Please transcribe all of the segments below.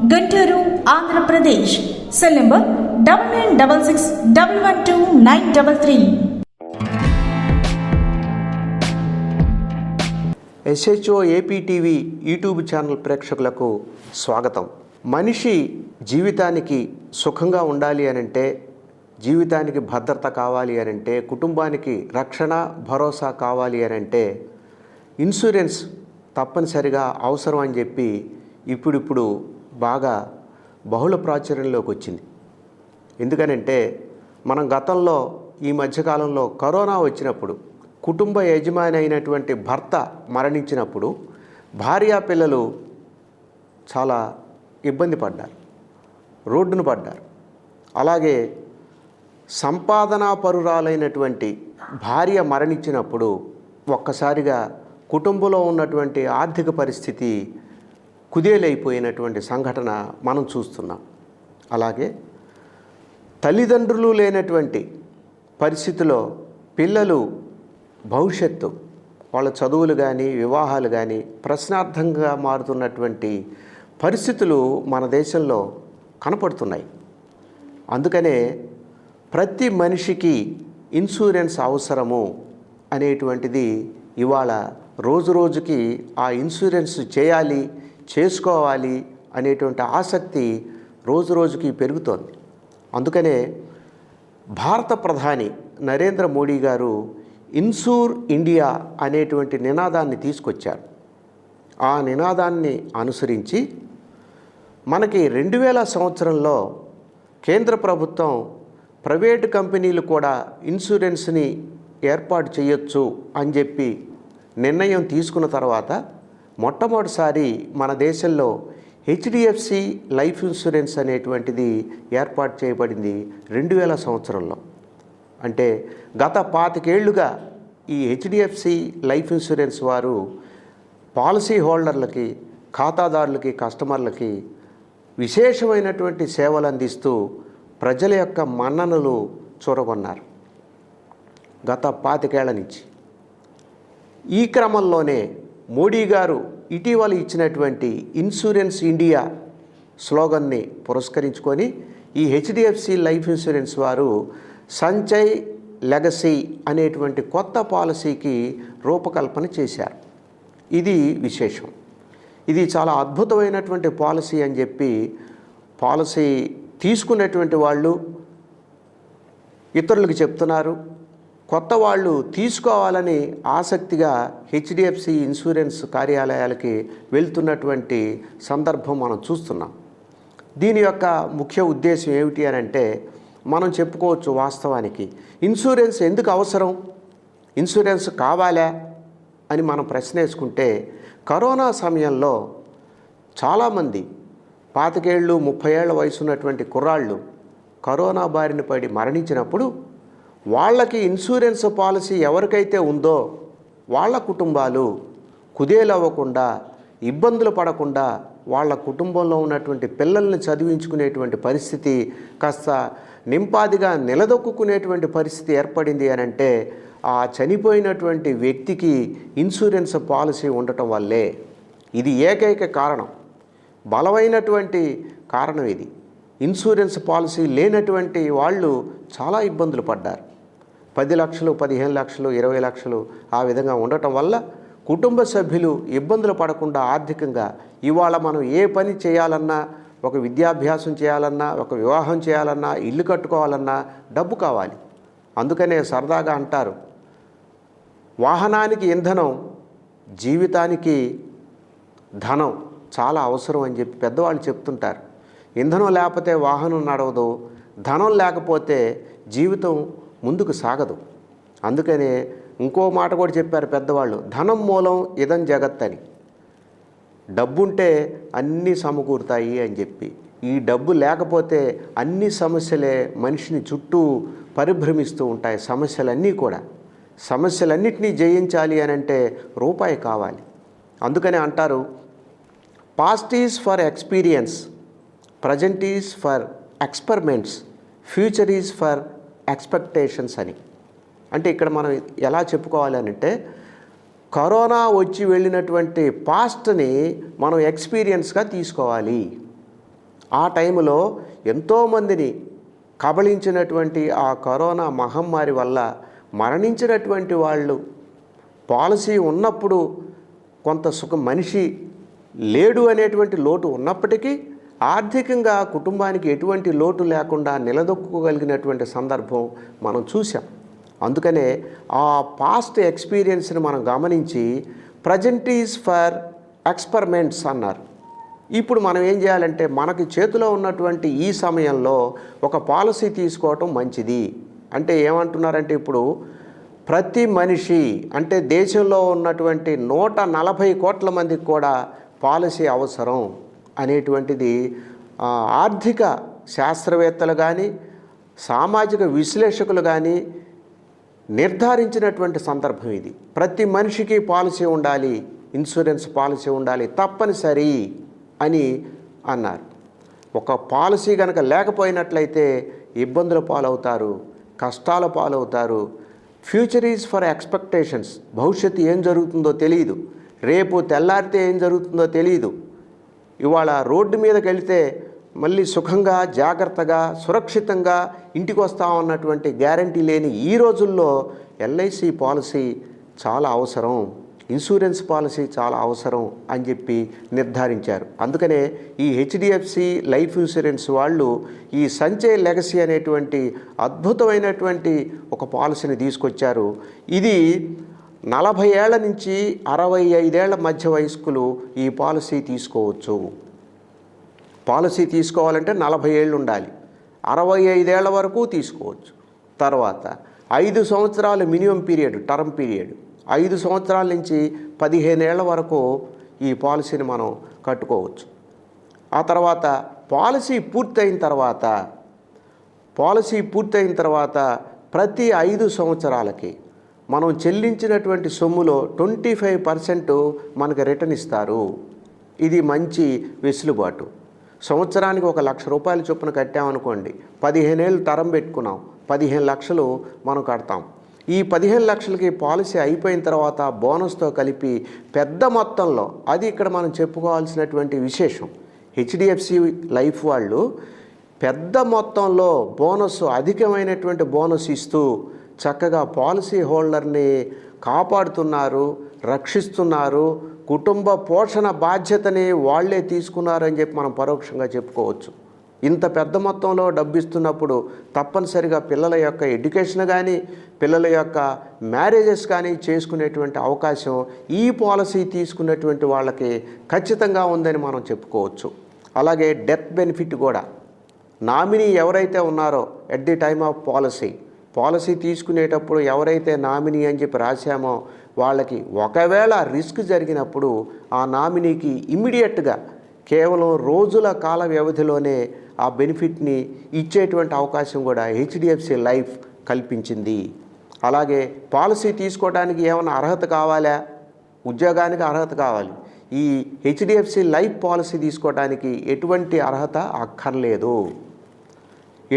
Guntur Andhra Pradesh. Cell number double nine double six double one two nine double three. SHO AP TV YouTube channel ప్రేక్షకులకు స్వాగతం. మనిషి జీవితానికి సుఖంగా ఉండాలి అనంటే జీవితానికి భద్రత కావాలి అనంటే కుటుంబానికి రక్షణ భరోసా కావాలి అనంటే ఇన్సూరెన్స్ తప్పనిసరిగా అవసరం అని చెప్పి ఇప్పుడిప్పుడు బాగా బహుళ ప్రాచుర్యంలోకి వచ్చింది. ఎందుకనంటే మనం గతంలో ఈ మధ్యకాలంలో కరోనా వచ్చినప్పుడు కుటుంబ యజమాని అయినటువంటి భర్త మరణించినప్పుడు భార్యా పిల్లలు చాలా ఇబ్బంది పడ్డారు రోడ్డును పడ్డారు. అలాగే సంపాదనా పరురాలైనటువంటి భార్య మరణించినప్పుడు ఒక్కసారిగా కుటుంబంలో ఉన్నటువంటి ఆర్థిక పరిస్థితి కుదేలైపోయినటువంటి సంఘటన మనం చూస్తున్నాం. అలాగే తల్లిదండ్రులు లేనటువంటి పరిస్థితిలో పిల్లలు భవిష్యత్తు వాళ్ళ చదువులు కానీ వివాహాలు కానీ ప్రశ్నార్థంగా మారుతున్నటువంటి పరిస్థితులు మన దేశంలో కనపడుతున్నాయి. అందుకనే ప్రతి మనిషికి ఇన్సూరెన్స్ అవసరము అనేటువంటిది ఇవాళ రోజు రోజుకి ఆ ఇన్సూరెన్స్ చేయాలి చేసుకోవాలి అనేటువంటి ఆసక్తి రోజు రోజుకి పెరుగుతోంది. అందుకనే భారత ప్రధాని నరేంద్ర మోడీ గారు ఇన్సూర్ ఇండియా అనేటువంటి నినాదాన్ని తీసుకొచ్చారు. ఆ నినాదాన్ని అనుసరించి మనకి రెండు వేల సంవత్సరంలో కేంద్ర ప్రభుత్వం ప్రైవేటు కంపెనీలు కూడా ఇన్సూరెన్స్ని ఏర్పాటు చేయొచ్చు అని చెప్పి నిర్ణయం తీసుకున్న తర్వాత మొట్టమొదటిసారి మన దేశంలో హెచ్డిఎఫ్సి లైఫ్ ఇన్సూరెన్స్ అనేటువంటిది ఏర్పాటు చేయబడింది రెండు వేల సంవత్సరంలో. అంటే గత పాతికేళ్ళుగా ఈ హెచ్డిఎఫ్సి లైఫ్ ఇన్సూరెన్స్ వారు పాలసీ హోల్డర్లకి ఖాతాదారులకి కస్టమర్లకి విశేషమైనటువంటి సేవలు అందిస్తూ ప్రజల యొక్క మన్ననలు చూరగొన్నారు. గత పాతికేళ్ళ నుంచి. ఈ క్రమంలోనే మోడీ గారు ఇటీవల ఇచ్చినటువంటి ఇన్సూరెన్స్ ఇండియా స్లోగన్ని పురస్కరించుకొని ఈ హెచ్డిఎఫ్సి లైఫ్ ఇన్సూరెన్స్ వారు సంచయ్ లెగసీ అనేటువంటి కొత్త పాలసీకి రూపకల్పన చేశారు. ఇది విశేషం. ఇది చాలా అద్భుతమైనటువంటి పాలసీ అని చెప్పి పాలసీ తీసుకున్నటువంటి వాళ్ళు ఇతరులకు చెప్తున్నారు. కొత్త వాళ్ళు తీసుకోవాలని ఆసక్తిగా హెచ్డిఎఫ్సి ఇన్సూరెన్స్ కార్యాలయాలకి వెళ్తున్నటువంటి సందర్భం మనం చూస్తున్నాం. దీని యొక్క ముఖ్య ఉద్దేశం ఏమిటి అని అంటే మనం చెప్పుకోవచ్చు వాస్తవానికి ఇన్సూరెన్స్ ఎందుకు అవసరం? ఇన్సూరెన్స్ కావాలా? అని మనం ప్రశ్న వేసుకుంటే కరోనా సమయంలో చాలామంది పాతికేళ్ళు ముప్పై ఏళ్ళ వయసు ఉన్నటువంటి కుర్రాళ్ళు కరోనా బారిన పడి మరణించినప్పుడు వాళ్ళకి ఇన్సూరెన్స్ పాలసీ ఎవరికైతే ఉందో వాళ్ళ కుటుంబాలు కుదేలవ్వకుండా ఇబ్బందులు పడకుండా వాళ్ళ కుటుంబంలో ఉన్నటువంటి పిల్లల్ని చదివించుకునేటువంటి పరిస్థితి కాస్త నింపాదిగా నిలదొక్కునేటువంటి పరిస్థితి ఏర్పడింది అని అంటే ఆ చనిపోయినటువంటి వ్యక్తికి ఇన్సూరెన్స్ పాలసీ ఉండటం వల్లే. ఇది ఏకైక కారణం. బలమైనటువంటి కారణం ఇది. ఇన్సూరెన్స్ పాలసీ లేనటువంటి వాళ్ళు చాలా ఇబ్బందులు పడ్డారు. పది లక్షలు పదిహేను లక్షలు ఇరవై లక్షలు ఆ విధంగా ఉండటం వల్ల కుటుంబ సభ్యులు ఇబ్బందులు పడకుండా ఆర్థికంగా ఇవాళ మనం ఏ పని చేయాలన్నా ఒక విద్యాభ్యాసం చేయాలన్నా ఒక వివాహం చేయాలన్నా ఇల్లు కట్టుకోవాలన్నా డబ్బు కావాలి. అందుకనే సరదాగా అంటారు. వాహనానికి ఇంధనం జీవితానికి ధనం చాలా అవసరం అని చెప్పి పెద్దవాళ్ళు చెప్తుంటారు. ఇంధనం లేకపోతే వాహనం నడవదు. ధనం లేకపోతే జీవితం ముందుకు సాగదు. అందుకనే ఇంకో మాట కూడా చెప్పారు పెద్దవాళ్ళు ధనం మూలం ఇదం జగత్ అని డబ్బుంటే అన్నీ సమకూరుతాయి అని చెప్పి. ఈ డబ్బు లేకపోతే అన్ని సమస్యలే మనిషిని చుట్టూ పరిభ్రమిస్తూ ఉంటాయి సమస్యలన్నీ కూడా. సమస్యలన్నింటినీ జయించాలి అని అంటే రూపాయి కావాలి. అందుకనే అంటారు past is for experience present is for experiments future is for expectations అని. అంటే ఇక్కడ మనం ఎలా చెప్పుకోవాలి అని అంటే కరోనా వచ్చి వెళ్ళినటువంటి పాస్ట్ని మనం ఎక్స్పీరియన్స్గా తీసుకోవాలి. ఆ టైంలో ఎంతోమందిని కబళించినటువంటి ఆ కరోనా మహమ్మారి వల్ల మరణించినటువంటి వాళ్ళు పాలసీ ఉన్నప్పుడు కొంత సుఖ మనిషి లేడు అనేటువంటి లోటు ఉన్నప్పటికీ ఆర్థికంగా కుటుంబానికి ఎటువంటి లోటు లేకుండా నిలదొక్కుకోగలిగినటువంటి సందర్భం మనం చూసాం అందుకనే ఆ పాస్ట్ ఎక్స్పీరియన్స్ని మనం గమనించి ప్రజెంట్ ఈజ్ ఫర్ ఎక్స్పెరిమెంట్స్ అన్నారు. ఇప్పుడు మనం ఏం చేయాలంటే మనకి చేతిలో ఉన్నటువంటి ఈ సమయంలో ఒక పాలసీ తీసుకోవటం మంచిది. అంటే ఏమంటున్నారంటే ఇప్పుడు ప్రతి మనిషి అంటే దేశంలో ఉన్నటువంటి నూట నలభై కోట్ల మందికి కూడా పాలసీ అవసరం. అనేటువంటిది ఆర్థిక శాస్త్రవేత్తలు కానీ సామాజిక విశ్లేషకులు కానీ నిర్ధారించినటువంటి సందర్భం ఇది. ప్రతి మనిషికి పాలసీ ఉండాలి ఇన్సూరెన్స్ పాలసీ ఉండాలి తప్పనిసరి అని అన్నారు. ఒక పాలసీ కనుక లేకపోయినట్లయితే ఇబ్బందుల పాలవుతారు కష్టాల పాలవుతారు. Future is for expectations. భవిష్యత్తు ఏం జరుగుతుందో తెలియదు రేపు తెల్లారితే ఏం జరుగుతుందో తెలియదు ఇవాళ రోడ్డు మీదకి వెళితే మళ్ళీ సుఖంగా జాగ్రత్తగా సురక్షితంగా ఇంటికి వస్తామన్నటువంటి గ్యారంటీ లేని ఈ రోజుల్లో ఎల్ఐసి పాలసీ చాలా అవసరం. ఇన్సూరెన్స్ పాలసీ చాలా అవసరం అని చెప్పి నిర్ధారించారు. అందుకనే ఈ హెచ్డిఎఫ్సి లైఫ్ ఇన్సూరెన్స్ వాళ్ళు ఈ సంచయ్ లెగసీ అనేటువంటి అద్భుతమైనటువంటి ఒక పాలసీని తీసుకొచ్చారు. ఇది నలభై ఏళ్ళ నుంచి అరవై ఐదేళ్ళ మధ్య వయస్కులు ఈ పాలసీ తీసుకోవచ్చు. పాలసీ తీసుకోవాలంటే నలభై ఏళ్ళు ఉండాలి. అరవై ఐదేళ్ళ వరకు తీసుకోవచ్చు. తర్వాత ఐదు సంవత్సరాలు మినిమం పీరియడ్ టర్మ్ పీరియడ్. ఐదు సంవత్సరాల నుంచి పదిహేనేళ్ళ వరకు ఈ పాలసీని మనం కట్టుకోవచ్చు. ఆ తర్వాత పాలసీ పూర్తయిన తర్వాత పాలసీ పూర్తయిన తర్వాత ప్రతి ఐదు సంవత్సరాలకి మనం చెల్లించినటువంటి సొమ్ములో ట్వంటీ ఫైవ్ పర్సెంట్ మనకు రిటర్న్ ఇస్తారు. ఇది మంచి వెసులుబాటు. సంవత్సరానికి ఒక లక్ష రూపాయల చొప్పున కట్టామనుకోండి పదిహేనేళ్ళు తరం పెట్టుకున్నాం పదిహేను లక్షలు మనం కడతాం. ఈ పదిహేను లక్షలకి పాలసీ అయిపోయిన తర్వాత బోనస్తో కలిపి పెద్ద మొత్తంలో అది ఇక్కడ మనం చెప్పుకోవాల్సినటువంటి విశేషం. హెచ్డిఎఫ్సి లైఫ్ వాళ్ళు పెద్ద మొత్తంలో బోనస్ అధికమైనటువంటి బోనస్ ఇస్తూ చక్కగా పాలసీ హోల్డర్ని కాపాడుతున్నారు రక్షిస్తున్నారు కుటుంబ పోషణ బాధ్యతని వాళ్ళే తీసుకున్నారని చెప్పి మనం పరోక్షంగా చెప్పుకోవచ్చు. ఇంత పెద్ద మొత్తంలో డబ్బు ఇస్తున్నప్పుడు తప్పనిసరిగా పిల్లల యొక్క ఎడ్యుకేషన్ కానీ పిల్లల యొక్క మ్యారేజెస్ కానీ చేసుకునేటువంటి అవకాశం ఈ పాలసీ తీసుకున్నటువంటి వాళ్ళకి ఖచ్చితంగా ఉందని మనం చెప్పుకోవచ్చు. అలాగే డెత్ బెనిఫిట్ కూడా. నామినీ ఎవరైతే ఉన్నారో at the time of policy policy తీసుకునేటప్పుడు ఎవరైతే నామినీ అని చెప్పి రాశామో వాళ్ళకి ఒకవేళ రిస్క్ జరిగినప్పుడు ఆ నామినీకి ఇమ్మీడియట్గా కేవలం రోజుల కాల వ్యవధిలోనే ఆ బెనిఫిట్ని ఇచ్చేటువంటి అవకాశం కూడా హెచ్డిఎఫ్సి లైఫ్ కల్పించింది. అలాగే పాలసీ తీసుకోవడానికి ఏమైనా అర్హత కావాలా? ఉద్యోగానికి అర్హత కావాలి. ఈ హెచ్డిఎఫ్సి లైఫ్ పాలసీ తీసుకోవడానికి ఎటువంటి అర్హత అక్కర్లేదు.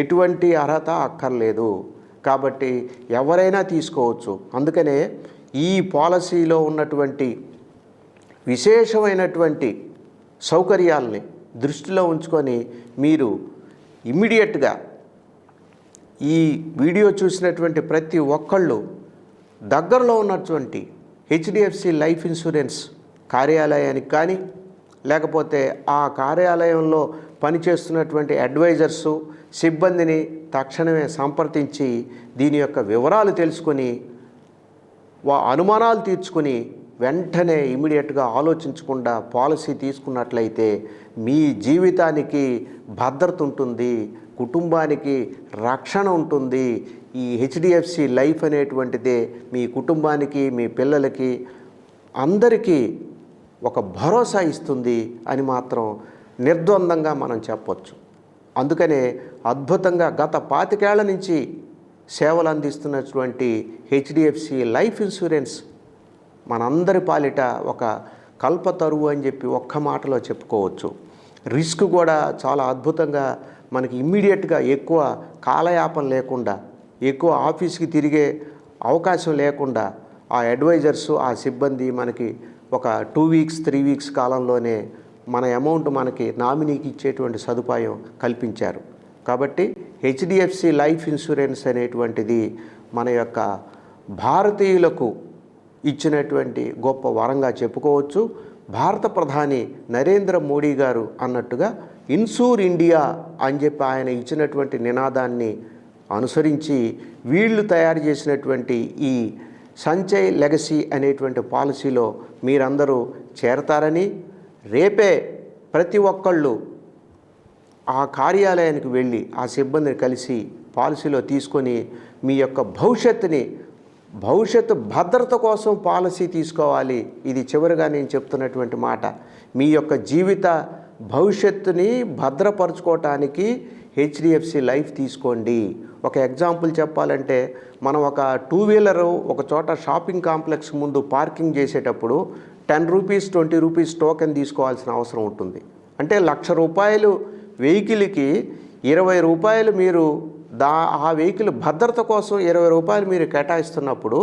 ఎటువంటి అర్హత అక్కర్లేదు. కాబట్టి ఎవరైనా తీసుకోవచ్చు. అందుకనే ఈ పాలసీలో ఉన్నటువంటి విశేషమైనటువంటి సౌకర్యాలని దృష్టిలో ఉంచుకొని మీరు ఇమ్మీడియట్గా ఈ వీడియో చూసినటువంటి ప్రతి ఒక్కళ్ళు దగ్గరలో ఉన్నటువంటి హెచ్డిఎఫ్సి లైఫ్ ఇన్సూరెన్స్ కార్యాలయానికి కానీ లేకపోతే ఆ కార్యాలయంలో పనిచేస్తున్నటువంటి అడ్వైజర్సు సిబ్బందిని తక్షణమే సంప్రదించి దీని యొక్క వివరాలు తెలుసుకొని వా అనుమానాలు తీర్చుకొని వెంటనే ఇమీడియట్గా ఆలోచించకుండా పాలసీ తీసుకున్నట్లయితే మీ జీవితానికి భద్రత ఉంటుంది కుటుంబానికి రక్షణ ఉంటుంది. ఈ హెచ్డిఎఫ్సి లైఫ్ అనేటువంటిదే మీ కుటుంబానికి మీ పిల్లలకి అందరికీ ఒక భరోసా ఇస్తుంది అని మాత్రం నిర్ద్వందంగా మనం చెప్పవచ్చు అందుకనే అద్భుతంగా గత పాతికేళ్ళ నుంచి సేవలు అందిస్తున్నటువంటి హెచ్డిఎఫ్సి లైఫ్ ఇన్సూరెన్స్ మనందరి పాలిట ఒక కల్పతరువు అని చెప్పి ఒక్క మాటలో చెప్పుకోవచ్చు. రిస్క్ కూడా చాలా అద్భుతంగా మనకి ఇమ్మీడియట్గా ఎక్కువ కాలయాపన లేకుండా ఎక్కువ ఆఫీస్కి తిరిగే అవకాశం లేకుండా ఆ అడ్వైజర్స్ ఆ సిబ్బంది మనకి ఒక టూ వీక్స్ త్రీ వీక్స్ కాలంలోనే మన అమౌంట్ మనకి నామినీకి ఇచ్చేటువంటి సదుపాయం కల్పించారు. కాబట్టి హెచ్డిఎఫ్సి లైఫ్ ఇన్సూరెన్స్ అనేటువంటిది మన యొక్క భారతీయులకు ఇచ్చినటువంటి గొప్ప వరంగా చెప్పుకోవచ్చు. భారత ప్రధాని నరేంద్ర మోడీ గారు అన్నట్టుగా ఇన్సూర్ ఇండియా అని చెప్పి ఆయన ఇచ్చినటువంటి నినాదాన్ని అనుసరించి వీళ్ళు తయారు చేసినటువంటి ఈ సంచయ్ లెగసీ అనేటువంటి పాలసీలో మీరందరూ చేరతారని రేపే ప్రతి ఒక్కళ్ళు ఆ కార్యాలయానికి వెళ్ళి ఆ సిబ్బందిని కలిసి పాలసీలో తీసుకొని మీ యొక్క భవిష్యత్తుని భవిష్యత్తు భద్రత కోసం పాలసీ తీసుకోవాలి. ఇది చివరిగా నేను చెప్తున్నటువంటి మాట. మీ యొక్క జీవిత భవిష్యత్తుని భద్రపరచుకోవటానికి హెచ్డిఎఫ్సి లైఫ్ తీసుకోండి. ఒక ఎగ్జాంపుల్ చెప్పాలంటే మనం ఒక టూ వీలరు ఒక చోట షాపింగ్ కాంప్లెక్స్ ముందు పార్కింగ్ చేసేటప్పుడు ten rupees twenty rupees token తీసుకోవాల్సిన అవసరం ఉంటుంది. అంటే లక్ష రూపాయలు వెహికల్కి ఇరవై రూపాయలు మీరు దా ఆ వెహికల్ భద్రత కోసం ఇరవై రూపాయలు మీరు కేటాయిస్తున్నప్పుడు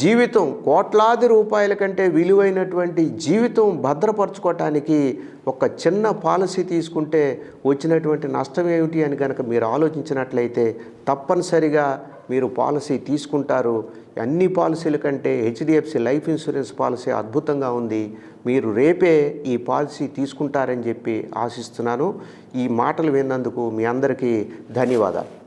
జీవితం కోట్లాది రూపాయల కంటే విలువైనటువంటి జీవితం భద్రపరచుకోవటానికి ఒక చిన్న పాలసీ తీసుకుంటే వచ్చినటువంటి నష్టం ఏమిటి అని కనుక మీరు ఆలోచించినట్లయితే తప్పనిసరిగా మీరు పాలసీ తీసుకుంటారు. అన్ని పాలసీల కంటే హెచ్డిఎఫ్సి లైఫ్ ఇన్సూరెన్స్ పాలసీ అద్భుతంగా ఉంది. మీరు రేపే ఈ పాలసీ తీసుకుంటారని చెప్పి ఆశిస్తున్నాను. ఈ మాటలు విన్నందుకు మీ అందరికీ ధన్యవాదాలు.